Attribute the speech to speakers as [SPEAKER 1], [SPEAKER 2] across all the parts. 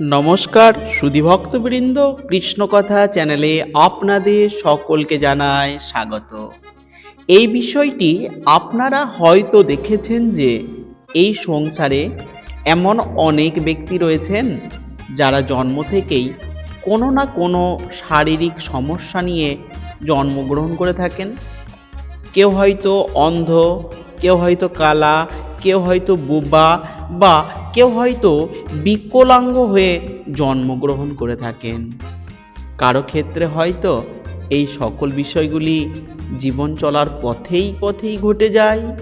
[SPEAKER 1] নমস্কার, সুধীভক্তবৃন্দ, কৃষ্ণকথা চ্যানেলে আপনাদের সকলকে জানায় স্বাগত। এই বিষয়টি আপনারা হয়তো দেখেছেন যে, এই সংসারে এমন অনেক ব্যক্তি রয়েছেন যারা জন্ম থেকেই কোনো না কোনো শারীরিক সমস্যা নিয়ে জন্মগ্রহণ করে থাকেন। কেউ হয়তো অন্ধ, কেউ হয়তো কালা, কেউ হয়তো বোবা বা কেউ হয়তো বিকলাঙ্গ হয়ে জন্মগ্রহণ করে থাকেন। কারও ক্ষেত্রে হয়তো এই সকল বিষয়গুলি জীবন চলার পথেই পথেই ঘটে যায়।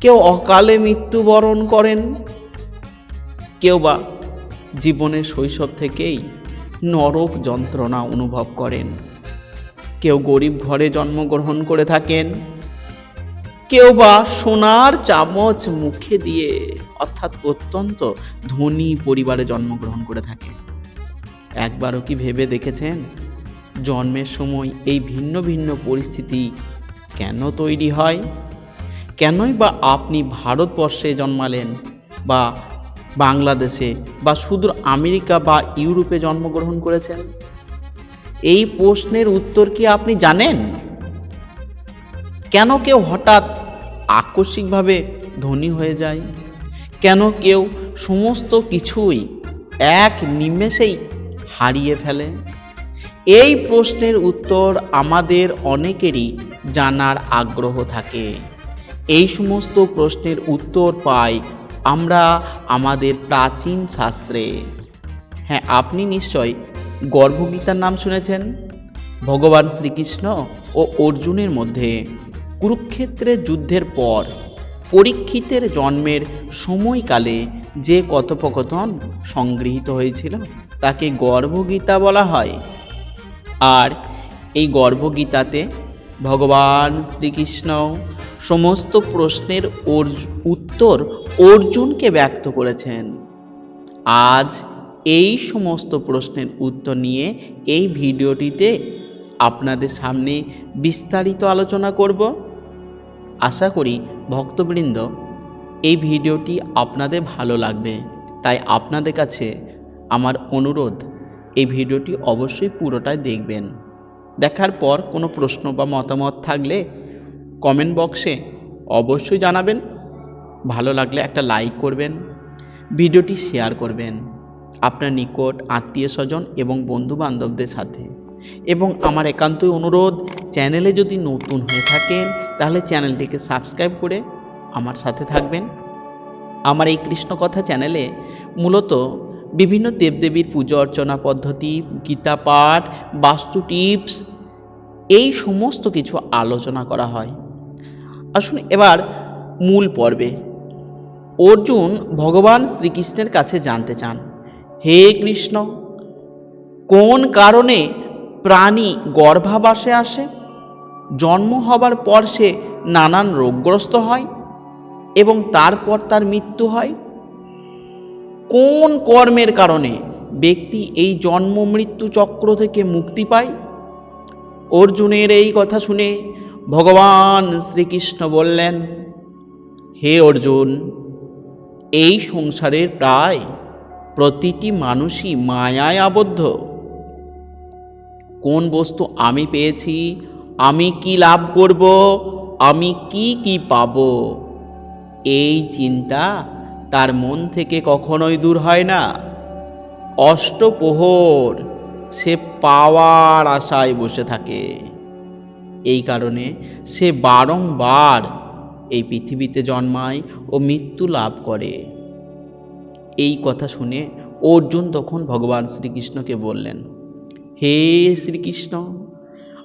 [SPEAKER 1] কেউ অকালে মৃত্যুবরণ করেন। কেউ বা জীবনের শৈশব থেকেই নরক যন্ত্রণা অনুভব করেন। কেউ গরিব ঘরে জন্মগ্রহণ করে থাকেন। কেউ বা সোনার চামচ মুখে দিয়ে অর্থাৎ অত্যন্ত ধনী পরিবারে জন্মগ্রহণ করে থাকে। একবারও কি ভেবে দেখেছেন? জন্মের সময় এই ভিন্ন ভিন্ন পরিস্থিতি কেন তৈরি হয়? কেনই বা আপনি ভারতবর্ষে জন্মালেন বা বাংলাদেশে বা সুদূর আমেরিকা বা ইউরোপে জন্মগ্রহণ করেছেন? এই প্রশ্নের উত্তর কি আপনি জানেন? কেন কেউ হঠাৎ আকস্মিকভাবে ধনী হয়ে যায়? কেন কেউ সমস্ত কিছুই এক নিমেষেই হারিয়ে ফেলে? এই প্রশ্নের উত্তর আমাদের অনেকেরই জানার আগ্রহ থাকে। এই সমস্ত প্রশ্নের উত্তর পাই আমরা আমাদের প্রাচীন শাস্ত্রে। হ্যাঁ আপনি নিশ্চয় গর্ভগীতার নাম শুনেছেন? ভগবান শ্রীকৃষ্ণ ও অর্জুনের মধ্যে কুরুক্ষেত্রের যুদ্ধের পর পরীক্ষিতের জন্মের সময়কালে যে কথোপকথন সংগৃহীত হয়েছিল, তাকে গর্ভগীতা বলা হয়। আর এই গর্ভগীতাতে ভগবান শ্রীকৃষ্ণ সমস্ত প্রশ্নের উত্তর অর্জুনকে ব্যক্ত করেছেন। আজ এই সমস্ত প্রশ্নের উত্তর নিয়ে এই ভিডিওটিতে আপনাদের সামনে বিস্তারিত আলোচনা করব। আশা করি ভক্তবৃন্দ, এই ভিডিওটি আপনাদের ভালো লাগবে। তাই আপনাদের কাছে আমার অনুরোধ, এই ভিডিওটি অবশ্যই পুরোটাই দেখবেন। দেখার পর কোনো প্রশ্ন বা মতামত থাকলে কমেন্ট বক্সে অবশ্যই জানাবেন। ভালো লাগলে একটা লাইক করবেন, ভিডিওটি শেয়ার করবেন আপনার নিকট, আত্মীয় স্বজন এবং বন্ধু বান্ধবদের সাথে। এবং আমার একান্তই অনুরোধ, চ্যানেলে যদি নতুন হয়ে থাকেন তাহলে চ্যানেলটিকে সাবস্ক্রাইব করে আমার সাথে থাকবেন। আমার এই কৃষ্ণকথা চ্যানেলে মূলত বিভিন্ন দেবদেবীর পুজো অর্চনা পদ্ধতি, গীতা পাঠ, বাস্তু টিপস, এই সমস্ত কিছু আলোচনা করা হয়। আসুন এবার মূল পর্বে। অর্জুন ভগবান শ্রীকৃষ্ণের কাছে জানতে চান, হে কৃষ্ণ, কোন কারণে প্রাণী গর্ভাবাসে আসে? জন্ম হবার পর সে নানান রোগগ্রস্ত হয় এবং তারপর তার মৃত্যু হয়। কোন কর্মের কারণে ব্যক্তি এই জন্ম মৃত্যু চক্র থেকে মুক্তি পায়? অর্জুনের এই কথা শুনে ভগবান শ্রীকৃষ্ণ বললেন, হে অর্জুন, এই সংসারের প্রায় প্রতিটি মানুষই মায়ায় আবদ্ধ। কোন বস্তু আমি পেয়েছি আমি কি লাভ করব? আমি কি কি পাব? এই চিন্তা তার মন থেকে কখনোই দূর হয় না। অষ্টপ্রহর, সে পাওয়ার আশায় বসে থাকে। এই কারণে সে বারংবার এই পৃথিবীতে জন্মায় ও মৃত্যু লাভ করে। এই কথা শুনে অর্জুন তখন ভগবান শ্রীকৃষ্ণকে বললেন, হে শ্রীকৃষ্ণ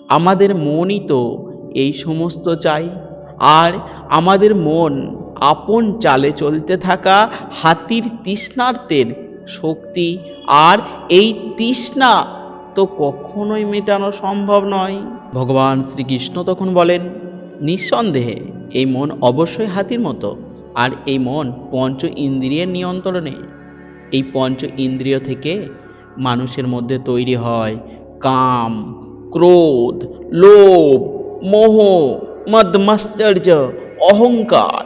[SPEAKER 1] আমাদের মনই তো এই সমস্ত চাই। আর আমাদের মন আপন চালে চলতে থাকা হাতির তৃষ্ণার্তের শক্তি। আর এই তৃষ্ণা তো কখনোই মেটানো সম্ভব নয়। ভগবান শ্রীকৃষ্ণ তখন বলেন, নিঃসন্দেহে এই মন অবশ্যই হাতির মতো। আর এই মন পঞ্চ ইন্দ্রিয়ের নিয়ন্ত্রণে। এই পঞ্চ ইন্দ্রিয় থেকে মানুষের মধ্যে তৈরি হয় কাম ক্রোধ, লোভ, মোহ, মদমাশ্চর্য, অহংকার।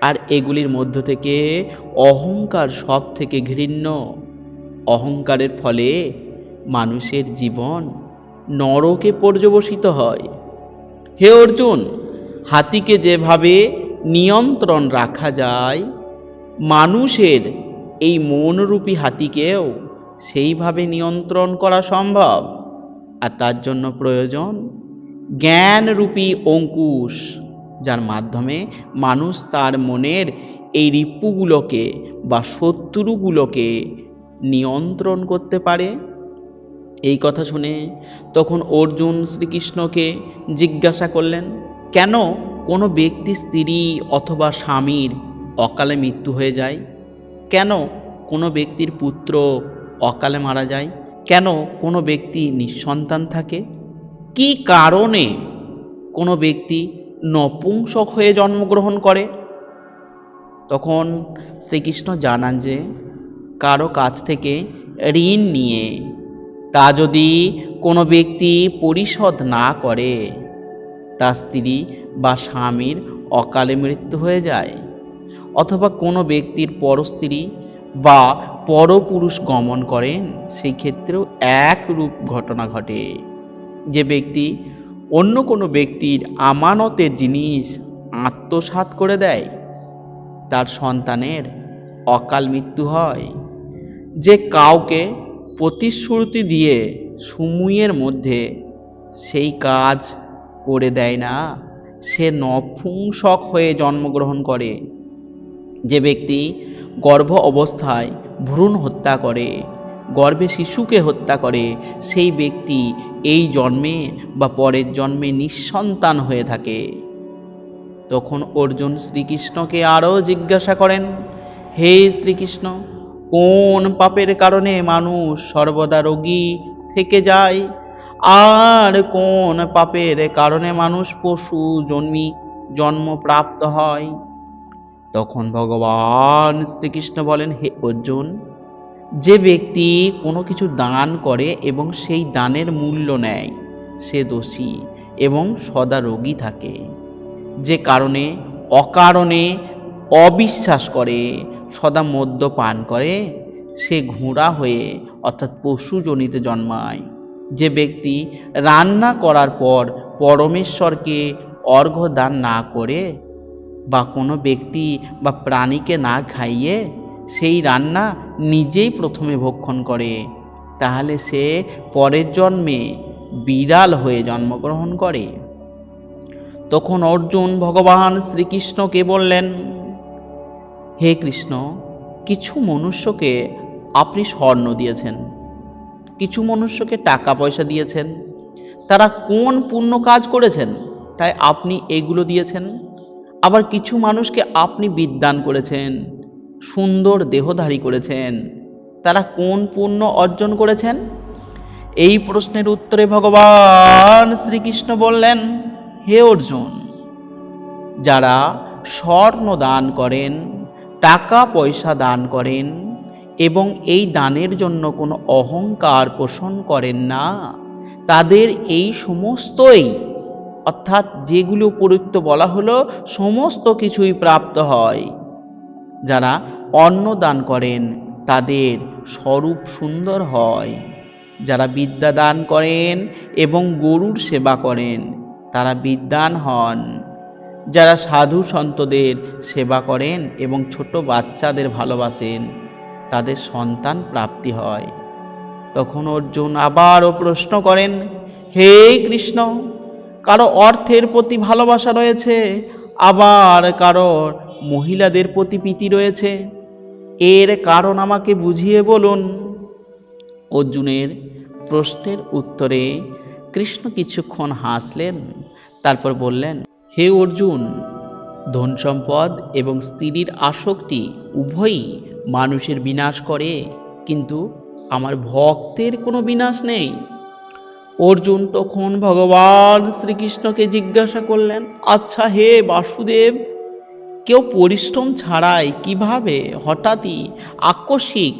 [SPEAKER 1] আর এগুলির মধ্য থেকে অহংকার সব থেকে ঘৃণ্য। অহংকারের ফলে মানুষের জীবন নরকে পর্যবসিত হয়। হে অর্জুন, হাতিকে যেভাবে নিয়ন্ত্রণ রাখা যায়, মানুষের এই মনরূপী হাতিকেও সেইভাবে নিয়ন্ত্রণ করা সম্ভব। আর তার জন্য প্রয়োজন জ্ঞানরূপী অঙ্কুশ, যার মাধ্যমে মানুষ তার মনের এই রিপুগুলোকে বা শত্রুগুলোকে নিয়ন্ত্রণ করতে পারে। এই কথা শুনে তখন অর্জুন শ্রীকৃষ্ণকে জিজ্ঞাসা করলেন, কেন কোনো ব্যক্তি স্ত্রী অথবা স্বামীর অকালে মৃত্যু হয়ে যায়? কেন কোনো ব্যক্তির পুত্র অকালে মারা যায়? কেন কোনো ব্যক্তি নিঃসন্তান থাকে? কি কারণে কোনো ব্যক্তি নপুংসক হয়ে জন্মগ্রহণ করে? তখন শ্রীকৃষ্ণ জানান যে, কারও কাছ থেকে ঋণ নিয়ে তা যদি কোনো ব্যক্তি পরিশোধ না করে তার স্ত্রী বা স্বামীর অকালে মৃত্যু হয়ে যায়। অথবা কোনো ব্যক্তির পরস্ত্রী বা পরপুরুষ গমন করেন সেই ক্ষেত্রেও একরূপ ঘটনা ঘটে। যে ব্যক্তি অন্য কোনো ব্যক্তির আমানতের জিনিস আত্মসাৎ করে দেয়, তার সন্তানের অকাল মৃত্যু হয়। যে কাউকে প্রতিশ্রুতি দিয়ে সময়ের মধ্যে সেই কাজ করে দেয় না, সে নপুংসক হয়ে জন্মগ্রহণ করে। যে ব্যক্তি গর্ভ অবস্থায় ভ্রূণ হত্যা করে। গর্ভে শিশুকে হত্যা করে। সেই ব্যক্তি এই জন্মে বা পরের জন্মে নিঃসন্তান হয়ে থাকে। তখন অর্জুন শ্রীকৃষ্ণকে আরও জিজ্ঞাসা করেন, হে শ্রীকৃষ্ণ, কোন পাপের কারণে মানুষ সর্বদা রোগী থেকে যায়? আর কোন পাপের কারণে মানুষ পশু জন্মি জন্মপ্রাপ্ত হয়? তখন ভগবান শ্রীকৃষ্ণ বলেন, হে অর্জুন, যে ব্যক্তি কোনো কিছু দান করে এবং সেই দানের মূল্য নেয়, সে দোষী এবং সদা রোগী থাকে। যে কারণে অকারণে অবিশ্বাস করে, সদা মদ্য পান করে, সে ঘোড়া হয়ে অর্থাৎ পশুজনিতে জন্মায়। যে ব্যক্তি রান্না করার পর পরমেশ্বরকে অর্ঘ্য দান না করে বা কোনো ব্যক্তি বা প্রাণীকে না খাইয়ে সেই রান্না নিজেই প্রথমে ভক্ষণ করে। তাহলে সে পরের জন্মে বিড়াল হয়ে জন্মগ্রহণ করে। তখন অর্জুন ভগবান শ্রীকৃষ্ণকে বললেন, হে কৃষ্ণ, কিছু মনুষ্যকে আপনি স্বর্ণ দিয়েছেন। কিছু মনুষ্যকে টাকা পয়সা দিয়েছেন। তারা কোন পুণ্য কাজ করেছেন? তাই আপনি এগুলো দিয়েছেন। আবার কিছু মানুষকে আপনি বিদ্যান করেছেন, সুন্দর দেহধারী করেছেন। তারা কোন পুণ্য অর্জন করেছেন? এই প্রশ্নের উত্তরে ভগবান শ্রীকৃষ্ণ বললেন, হে অর্জুন, যারা স্বর্ণ দান করেন, টাকা পয়সা দান করেন এবং এই দানের জন্য কোনো অহংকার পোষণ করেন না, তাদের এই সমস্তই অর্থাৎ যেগুলো উপযুক্ত বলা হলো, সমস্ত কিছুই প্রাপ্ত হয়। যারা অন্ন দান করেন, তাদের স্বরূপ সুন্দর হয়। যারা বিদ্যা দান করেন এবং গরুর সেবা করেন, তারা বিদ্যান হন। যারা সাধু সন্তদের সেবা করেন এবং ছোট বাচ্চাদের ভালোবাসেন, তাদের সন্তান প্রাপ্তি হয়। তখন অর্জুন আবারও প্রশ্ন করেন, হে কৃষ্ণ কারও অর্থের প্রতি ভালোবাসা রয়েছে, আবার কারোর মহিলাদের প্রতি প্রীতি রয়েছে। এর কারণ আমাকে বুঝিয়ে বলুন। অর্জুনের প্রশ্নের উত্তরে কৃষ্ণ কিছুক্ষণ হাসলেন, তারপর বললেন, হে অর্জুন, ধন সম্পদ এবং স্ত্রীর আসক্তি উভয়ই মানুষের বিনাশ করে, কিন্তু আমার ভক্তের কোনো বিনাশ নেই। অর্জুন তখন ভগবান শ্রীকৃষ্ণকে জিজ্ঞাসা করলেন আচ্ছা হে বাসুদেব, কেউ পরিশ্রম ছাড়াই কীভাবে হঠাৎই আকস্মিক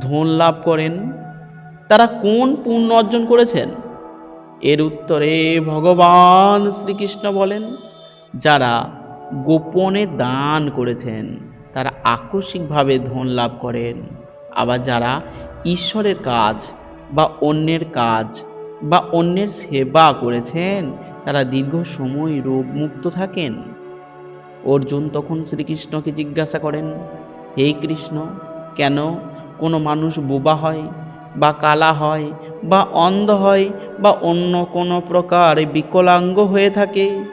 [SPEAKER 1] ধন লাভ করেন? তারা কোন পুণ্য অর্জন করেছেন? এর উত্তরে ভগবান শ্রীকৃষ্ণ বলেন, যারা গোপনে দান করেছেন, তারা আকস্মিকভাবে ধন লাভ করেন। আবার যারা ঈশ্বরের কাজ বা অন্যের কাজ বা অন্যের সেবা করেছেন, তারা দীর্ঘ সময় রোগমুক্ত থাকেন। অর্জুন তখন শ্রীকৃষ্ণকে জিজ্ঞাসা করেন, হে কৃষ্ণ, কেন কোনো মানুষ বোবা হয় বা কালা হয় বা অন্ধ হয় বা অন্য কোনো প্রকার বিকলাঙ্গ হয়ে থাকে?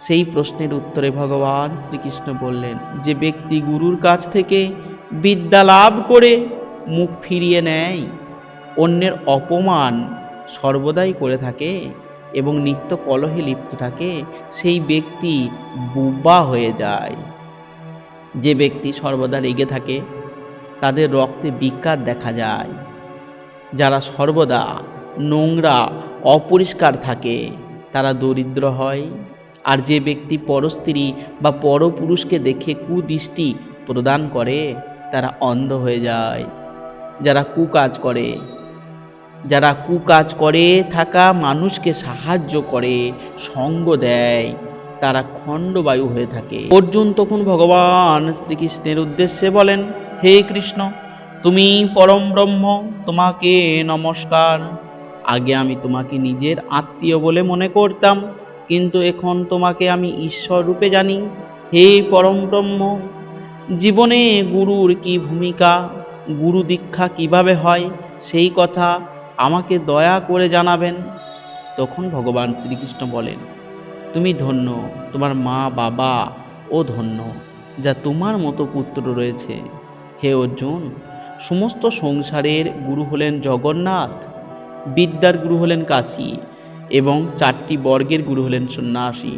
[SPEAKER 1] সেই প্রশ্নের উত্তরে ভগবান শ্রীকৃষ্ণ বললেন, যে ব্যক্তি গুরুর কাছ থেকে বিদ্যা লাভ করে, মুখ ফিরিয়ে নেয়, অন্যের অপমান সর্বদাই করে থাকে এবং নিত্য কলহে লিপ্ত থাকে, সেই ব্যক্তি বুবা হয়ে যায়। যে ব্যক্তি সর্বদা রেগে থাকে, তাদের রক্তে বিকার দেখা যায়। যারা সর্বদা নোংরা, অপরিষ্কার থাকে, তারা দরিদ্র হয়। আর যে ব্যক্তি পরস্ত্রী বা পরপুরুষকে দেখে কুদৃষ্টি প্রদান করে, তারা অন্ধ হয়ে যায়। যারা কুকাজ করে যারা কুকাজ করে, থাকা মানুষকে সাহায্য করে, সঙ্গ দেয়, তারা খণ্ডবায়ু হয়ে থাকে। অর্জুন তখন ভগবান শ্রীকৃষ্ণের উদ্দেশ্যে বলেন, হে কৃষ্ণ, তুমি পরম ব্রহ্ম, তোমাকে নমস্কার। আগে আমি তোমাকে নিজের আত্মীয় বলে মনে করতাম, কিন্তু এখন তোমাকে আমি ঈশ্বর রূপে জানি। হে পরম ব্রহ্ম, জীবনে গুরুর কি ভূমিকা, গুরু দীক্ষা কীভাবে হয়, সেই কথা আমাকে দয়া করে জানাবেন। তখন ভগবান শ্রীকৃষ্ণ বলেন, তুমি ধন্য, তোমার মা, বাবা, ও ধন্য, যা তোমার মতো পুত্র রয়েছে। হে অর্জুন, সমস্ত সংসারের গুরু হলেন জগন্নাথ, বিদ্যার গুরু হলেন কাশী, এবং চারটি বর্গের গুরু হলেন সন্ন্যাসী,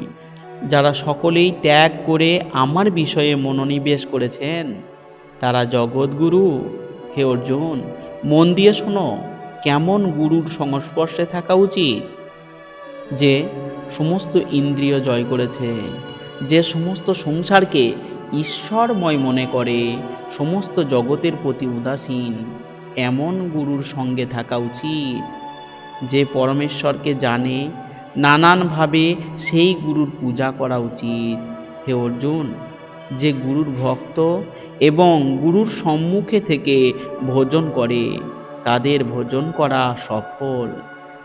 [SPEAKER 1] যারা সকলেই ত্যাগ করে আমার বিষয়ে মনোনিবেশ করেছেন। তারা জগৎগুরু হে অর্জুন, মন দিয়ে শোনো। কেমন গুরুর সংস্পর্শে থাকা উচিত? যে সমস্ত ইন্দ্রিয় জয় করেছে, যে সমস্ত সংসারকে ঈশ্বরময় মনে করে, সমস্ত জগতের প্রতি উদাসীন, এমন গুরুর সঙ্গে থাকা উচিত। যে পরমেশ্বরকে জানে, নানানভাবে সেই গুরুর পূজা করা উচিত। হে অর্জুন, যে গুরুর ভক্ত এবং গুরুর সম্মুখে থেকে ভোজন করে তাদের ভোজন করা সফল।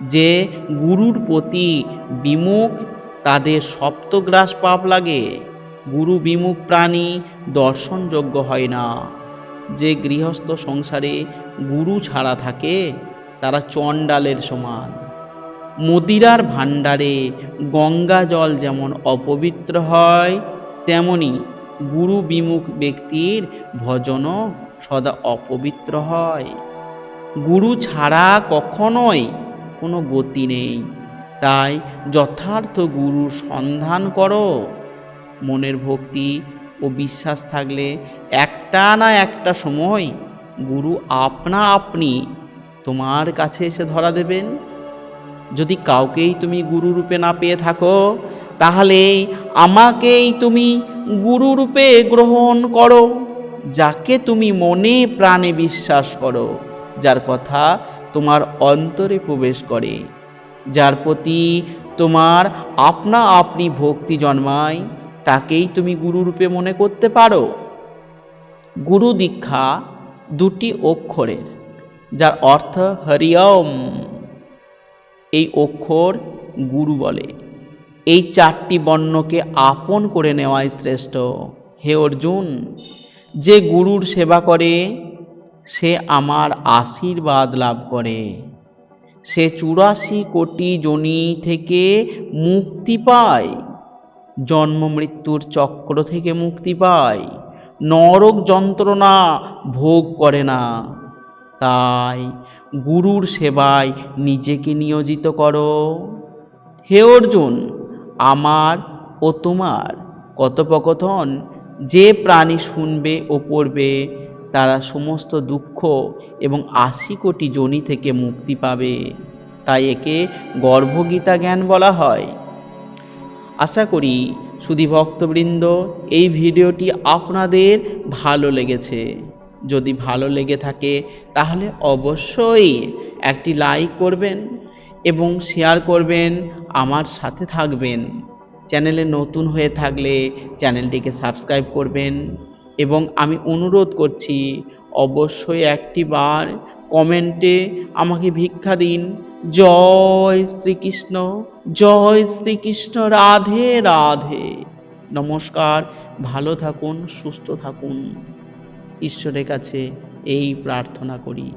[SPEAKER 1] যে গুরুর প্রতি বিমুখ, তাদের সপ্তগ্রাস পাপ লাগে। গুরু বিমুখ প্রাণী দর্শনযোগ্য হয় না। যে গৃহস্থ সংসারে গুরু ছাড়া থাকে, তারা চণ্ডালের সমান। মদিরার ভাণ্ডারে গঙ্গা জল যেমন অপবিত্র হয়, তেমনি গুরু বিমুখ ব্যক্তির ভজনও সদা অপবিত্র হয়। গুরু ছাড়া কখনোই কোনো গতি নেই। তাই যথার্থ গুরুর সন্ধান করো। মনের ভক্তি ও বিশ্বাস থাকলে একটা না একটা সময় গুরু আপনা আপনি তোমার কাছে এসে ধরা দেবেন। যদি কাউকেই তুমি গুরু রূপে না পেয়ে থাকো তাহলে আমাকেই তুমি গুরু রূপে গ্রহণ করো, যাকে তুমি মনে প্রাণে বিশ্বাস করো। যার কথা তোমার অন্তরে প্রবেশ করে, যার প্রতি তোমার আপনা আপনি ভক্তি জন্মায়, তাকেই তুমি গুরু রূপে মনে করতে পারো। গুরু দীক্ষা দুটি অক্ষরের, যার অর্থ হরিয়ম এই অক্ষর গুরু বলে। এই চারটি বর্ণকে আপন করে নেওয়াই শ্রেষ্ঠ। হে অর্জুন, যে গুরুর সেবা করে সে আমার আশীর্বাদ লাভ করে। সে চুরাশি কোটি জনি থেকে মুক্তি পায়। জন্ম মৃত্যুর চক্র থেকে মুক্তি পায়। নরক যন্ত্রণা ভোগ করে না। তাই গুরুর সেবায় নিজেকে নিয়োজিত করো। হে অর্জুন, আমার ও তোমার কথোপকথন যে প্রাণী শুনবে ও পড়বে তারা সমস্ত দুঃখ এবং আশি কোটি জনি থেকে মুক্তি পাবে। তাই একে গর্ভগীতা জ্ঞান বলা হয়। আশা করি সুধী ভক্তবৃন্দ, এই ভিডিওটি আপনাদের ভালো লেগেছে। যদি ভালো লেগে থাকে, তাহলে অবশ্যই একটি লাইক করবেন এবং শেয়ার করবেন, আমার সাথে থাকবেন। চ্যানেলে নতুন হয়ে থাকলে চ্যানেলটিকে সাবস্ক্রাইব করবেন। এবং আমি অনুরোধ করছি, অবশ্যই একটি বার কমেন্টে আমাকে ভিক্ষা দিন। জয় শ্রীকৃষ্ণ জয় শ্রীকৃষ্ণ, রাধে রাধে। নমস্কার, ভালো থাকুন, সুস্থ থাকুন। ঈশ্বরের কাছে এই প্রার্থনা করি।